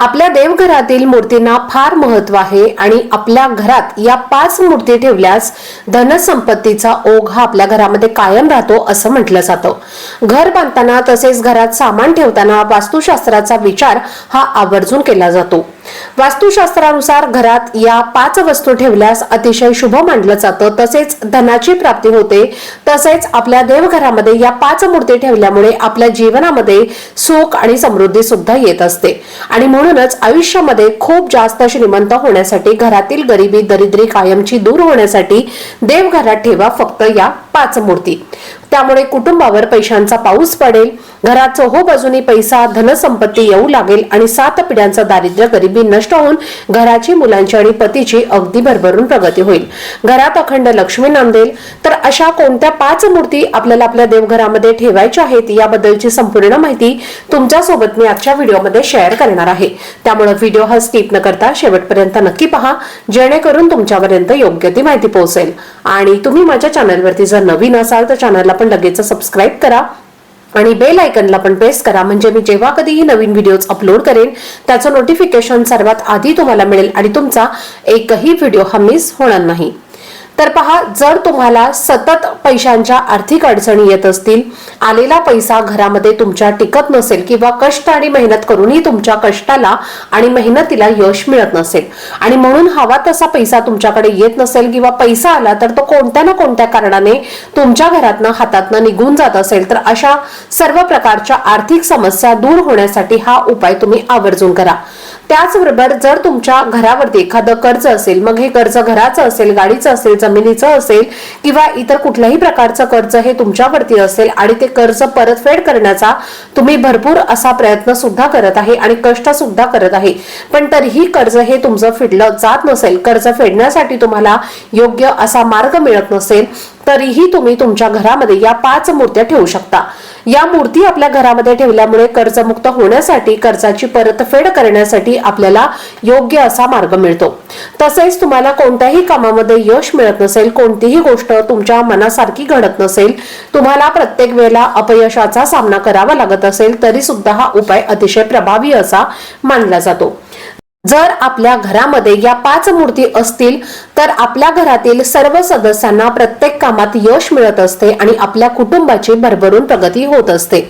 आपल्या देवघरातील मूर्तींना फार महत्त्व आहे आणि आपल्या घरात या पाच मूर्ती ठेवल्यास धनसंपत्तीचा ओघ हा आपल्या घरामध्ये कायम राहतो असं म्हटलं जातं. घर बांधताना तसेच घरात सामान ठेवताना वास्तुशास्त्राचा विचार हा आवर्जून केला जातो. वास्तुशास्त्रानुसार घरात या पाच वस्तू ठेवल्यास अतिशय शुभ मानलं जातं. तसेच धनाची प्राप्ती होते. तसेच आपल्या देवघरामध्ये या पाच मूर्ती ठेवल्यामुळे आपल्या जीवनामध्ये सुख आणि समृद्धी सुद्धा येत असते. आणि म्हणूनच आयुष्यामध्ये खूप जास्त श्रीमंत होण्यासाठी घरातील गरिबी दरिद्री कायमची दूर होण्यासाठी देवघरात ठेवा फक्त या पाच मूर्ती. त्यामुळे कुटुंबावर पैशांचा पाऊस पडेल घरात चोहो बाजूनी पैसा धनसंपत्ती येऊ लागेल आणि सात पिढ्यांचा दारिद्र्य गरिबी नष्ट होऊन घराची मुलांची आणि पतीची अगदी भरभरून प्रगती होईल. घरात अखंड लक्ष्मी नांदेल. तर अशा कोणत्या पाच मूर्ती आपल्याला आपल्या देवघरामध्ये ठेवायच्या आहेत याबद्दलची संपूर्ण माहिती तुमच्यासोबत मी आजच्या व्हिडिओमध्ये शेअर करणार आहे. त्यामुळे व्हिडिओ हा स्किप न करता शेवटपर्यंत नक्की पहा जेणेकरून तुमच्यापर्यंत योग्य ती माहिती पोहोचेल. आणि तुम्ही माझ्या चॅनलवरती जर नवीन असाल तर चॅनलला पण लगेच सबस्क्राईब करा आणि बेल आयकनला पण प्रेस करा. म्हणजे मी जेव्हा कधीही नवीन व्हिडिओज अपलोड करेन त्याचं नोटिफिकेशन सर्वात आधी तुम्हाला मिळेल आणि तुमचा एकही व्हिडिओ हा मिस होणार नाही. तर पहा जर तुम्हाला सतत पैशांच्या आर्थिक अडचणी येत असतील आलेला पैसा घरामध्ये तुमच्या टिकत नसेल किंवा कष्ट आणि मेहनत करूनही तुमच्या कष्टाला आणि मेहनतीला यश मिळत नसेल आणि म्हणून हवा तसा पैसा तुमच्याकडे येत नसेल किंवा पैसा आला तर तो कोणत्या ना कोणत्या कारणाने तुमच्या घरातनं हातातनं निघून जात असेल तर अशा सर्व प्रकारच्या आर्थिक समस्या दूर होण्यासाठी हा उपाय तुम्ही आवर्जून करा. त्याचबरोबर जर तुमच्या घरावरती एखादं कर्ज असेल मग हे कर्ज घराचं असेल गाडीचं असेल जमिनीचं असेल किंवा इतर कुठल्याही प्रकारचं कर्ज हे तुमच्यावरती असेल आणि ते कर्ज परतफेड करण्याचा तुम्ही भरपूर असा प्रयत्न सुद्धा करत आहे आणि कष्ट सुद्धा करत आहे. पण तरीही कर्ज हे तुमचं फेडलं जात नसेल कर्ज फेडण्यासाठी तुम्हाला योग्य असा मार्ग मिळत नसेल तरीही तुम्ही तुमच्या घरामध्ये या पाच मूर्त्या ठेवू शकता. या मूर्ती आपल्या घरामध्ये ठेवल्यामुळे कर्जमुक्त होण्यासाठी कर्जाची परतफेड करण्यासाठी आपल्याला योग्य असा मार्ग मिळतो. तसेच तुम्हाला कोणत्याही कामामध्ये यश मिळत नसेल कोणतीही गोष्ट तुमच्या मनासारखी घडत नसेल तुम्हाला प्रत्येक वेळेला अपयशाचा सामना करावा लागत असेल तरी सुद्धा हा उपाय अतिशय प्रभावी असा मानला जातो. जर आपल्या घरामध्ये या पाच मूर्ती असतील तर आपल्या घरातील सर्व सदस्यांना प्रत्येक कामात यश मिळत असते आणि आपल्या कुटुंबाची भरभरून प्रगती होत असते.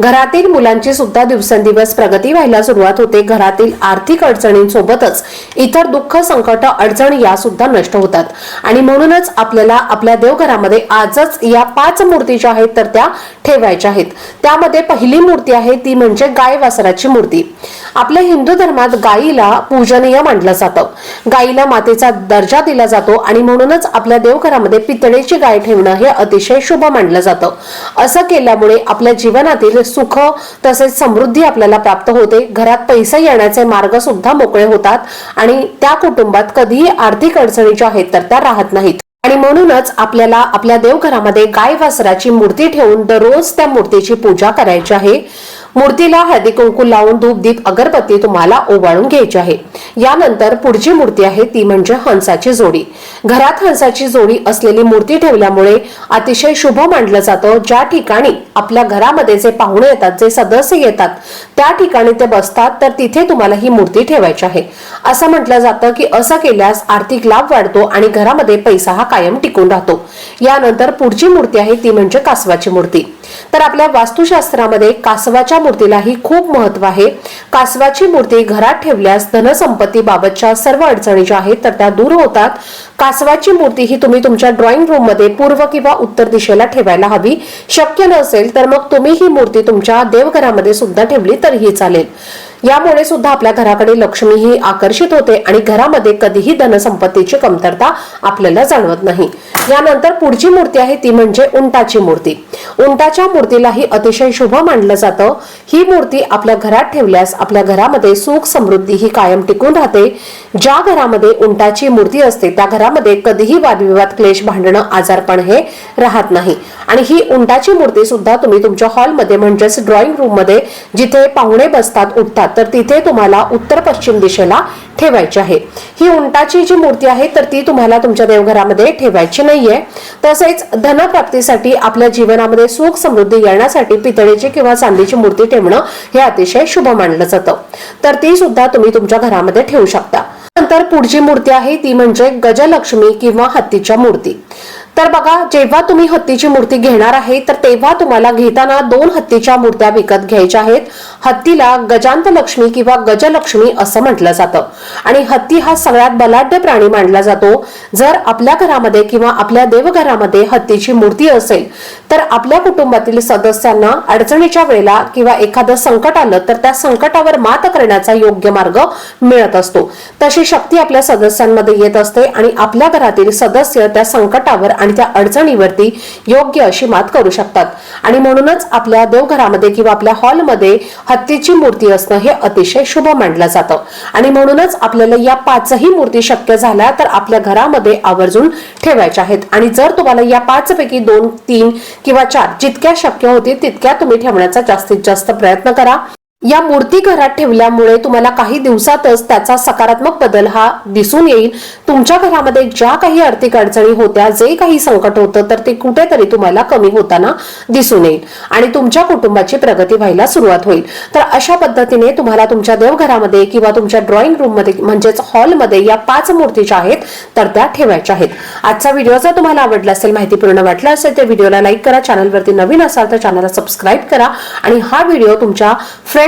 घरातील मुलांची सुद्धा दिवसेंदिवस प्रगती व्हायला सुरुवात होते. घरातील आर्थिक अडचणींसोबतच इतर दुःख संकट अडचण या सुद्धा नष्ट होतात. आणि म्हणूनच आपल्याला आपल्या देवघरामध्ये आजच या पाच मूर्ती ज्या आहेत तर त्या ठेवायच्या आहेत. त्यामध्ये पहिली मूर्ती आहे ती म्हणजे गाय वासराची मूर्ती. आपल्या हिंदू धर्मात गायीला पूजनीय मानलं जातं. गायीला मातेचा दर्जा दिला जातो आणि म्हणूनच आपल्या देवघरामध्ये पितळेची गाय ठेवणं हे अतिशय शुभ मानलं जातं. असं केल्यामुळे आपल्या जीवनातील सुख तसेच समृद्धी आपल्याला प्राप्त होते. घरात पैसे येण्याचे मार्ग सुद्धा मोकळे होतात आणि त्या कुटुंबात कधीही आर्थिक अडचणी ज्या आहेत तर त्या राहत नाहीत. आणि म्हणूनच आपल्याला आपल्या देवघरामध्ये गाय वासराची मूर्ती ठेवून दररोज त्या मूर्तीची पूजा करायची आहे. मूर्तीला हळदी कुंकू लावून धूप दीप अगरबत्ती तुम्हाला ओवाळून घ्यायची आहे. यानंतर पुढची मूर्ती आहे ती म्हणजे हंसाची जोडी. घरात हंसाची जोडी असलेली मूर्ती ठेवल्यामुळे अतिशय शुभ मानलं जातं. ज्या ठिकाणी आपल्या घरामध्ये जे पाहुणे येतात जे सदस्य येतात त्या ठिकाणी ते बसतात तर तिथे तुम्हाला ही मूर्ती ठेवायची आहे. असं म्हटलं जातं की असं केल्यास आर्थिक लाभ वाढतो आणि घरामध्ये पैसा हा कायम टिकून राहतो. यानंतर पुढची मूर्ती आहे ती म्हणजे कासवाची मूर्ती. तर आपल्या वास्तुशास्त्रामध्ये कासवाच्या मूर्तीलाही खूप महत्त्व आहे. कासवाची मूर्ती घरात ठेवल्यास धनसंपत्ती बाबतच्या सर्व अडचणी ज्या आहेत तर त्या दूर होतात. कासवाची मूर्ती ही तुम्ही तुमच्या ड्रॉइंग रूममध्ये पूर्व किंवा उत्तर दिशेला ठेवायला हवी. शक्य नसेल तर मग तुम्ही ही मूर्ती तुमच्या देवघरामध्ये सुद्धा ठेवली तरीही चालेल. यामुळे सुद्धा आपल्या घराकडे लक्ष्मी ही आकर्षित होते आणि घरामध्ये कधीही धनसंपत्तीची कमतरता आपल्याला जाणवत नाही. यानंतर पुढची मूर्ती आहे ती म्हणजे उंटाची मूर्ती. उंटाच्या मूर्तीलाही अतिशय शुभ मानलं जातं. ही मूर्ती आपल्या घरात ठेवल्यास आपल्या घरामध्ये सुख समृद्धी ही कायम टिकून राहते. ज्या घरामध्ये उंटाची मूर्ती असते त्या घरामध्ये कधीही वादविवाद क्लेश भांडणं आजारपण हे राहत नाही. आणि ही उंटाची मूर्ती सुद्धा तुम्ही तुमच्या हॉलमध्ये म्हणजेच ड्रॉइंग रूममध्ये जिथे पाहुणे बसतात उठतात तर तिथे तुम्हाला उत्तर पश्चिम दिशेला ठेवायची आहे. ही उंटाची जी मूर्ती आहे तर ती तुम्हाला तुमच्या देवघरामध्ये ठेवायची नाहीये. तसेच धनप्राप्तीसाठी आपल्या जीवनामध्ये सुख समृद्धी येण्यासाठी पितळेची किंवा चांदीची मूर्ती ठेवणं हे अतिशय शुभ मानलं जातं. तर ती सुद्धा तुम्ही तुमच्या घरामध्ये ठेवू शकता. नंतर पुढची मूर्ती आहे ती म्हणजे गजलक्ष्मी किंवा हत्तीच्या मूर्ती. तर बघा जेव्हा तुम्ही हत्तीची मूर्ती घेणार आहे तर तेव्हा तुम्हाला घेताना दोन हत्तीच्या मूर्त्या विकत घ्यायच्या आहेत. हत्तीला गजांत लक्ष्मी किंवा गजलक्ष्मी असं म्हटलं जातं. आणि हत्ती हा सगळ्यात बलाढ्य प्राणी मानला जातो. जर आपल्या घरामध्ये किंवा आपल्या देवघरामध्ये हत्तीची मूर्ती असेल तर आपल्या कुटुंबातील सदस्यांना अडचणीच्या वेळेला किंवा एखादं संकट आलं तर त्या संकटावर मात करण्याचा योग्य मार्ग मिळत असतो. तशी शक्ती आपल्या सदस्यांमध्ये येत असते आणि आपल्या घरातील सदस्य त्या संकटावर आणि त्या अडचणीवरती योग्य अशी मात करू शकतात. आणि म्हणूनच आपल्या देवघरामध्ये किंवा आपल्या हॉलमध्ये हत्तीची मूर्ती असणं हे अतिशय शुभ मानलं जातं. आणि म्हणूनच आपल्याला या पाचही मूर्ती शक्य झाल्या तर आपल्या घरामध्ये आवर्जून ठेवायच्या आहेत. आणि जर तुम्हाला या पाच पैकी दोन तीन किंवा चार जितक्या शक्य होतील तितक्या तुम्ही ठेवण्याचा जास्तीत जास्त प्रयत्न करा. या मूर्ती घरात ठेवल्यामुळे तुम्हाला काही दिवसातच त्याचा सकारात्मक बदल हा दिसून येईल. तुमच्या घरामध्ये ज्या काही आर्थिक अडचणी होत्या जे काही संकट होतं तर ते कुठेतरी तुम्हाला कमी होताना दिसून येईल आणि तुमच्या कुटुंबाची प्रगती व्हायला सुरुवात होईल. तर अशा पद्धतीने तुम्हाला तुमच्या देवघरामध्ये किंवा तुमच्या ड्रॉइंग रूममध्ये म्हणजेच हॉलमध्ये या पाच मूर्तीच्या आहेत तर त्या ठेवायच्या आहेत. आजचा व्हिडिओ जर तुम्हाला आवडला असेल माहितीपूर्ण वाटला असेल तर व्हिडिओला लाईक करा. चॅनलवरती नवीन असाल तर चॅनलला सबस्क्राईब करा. आणि हा व्हिडिओ तुमच्या फ्रेंड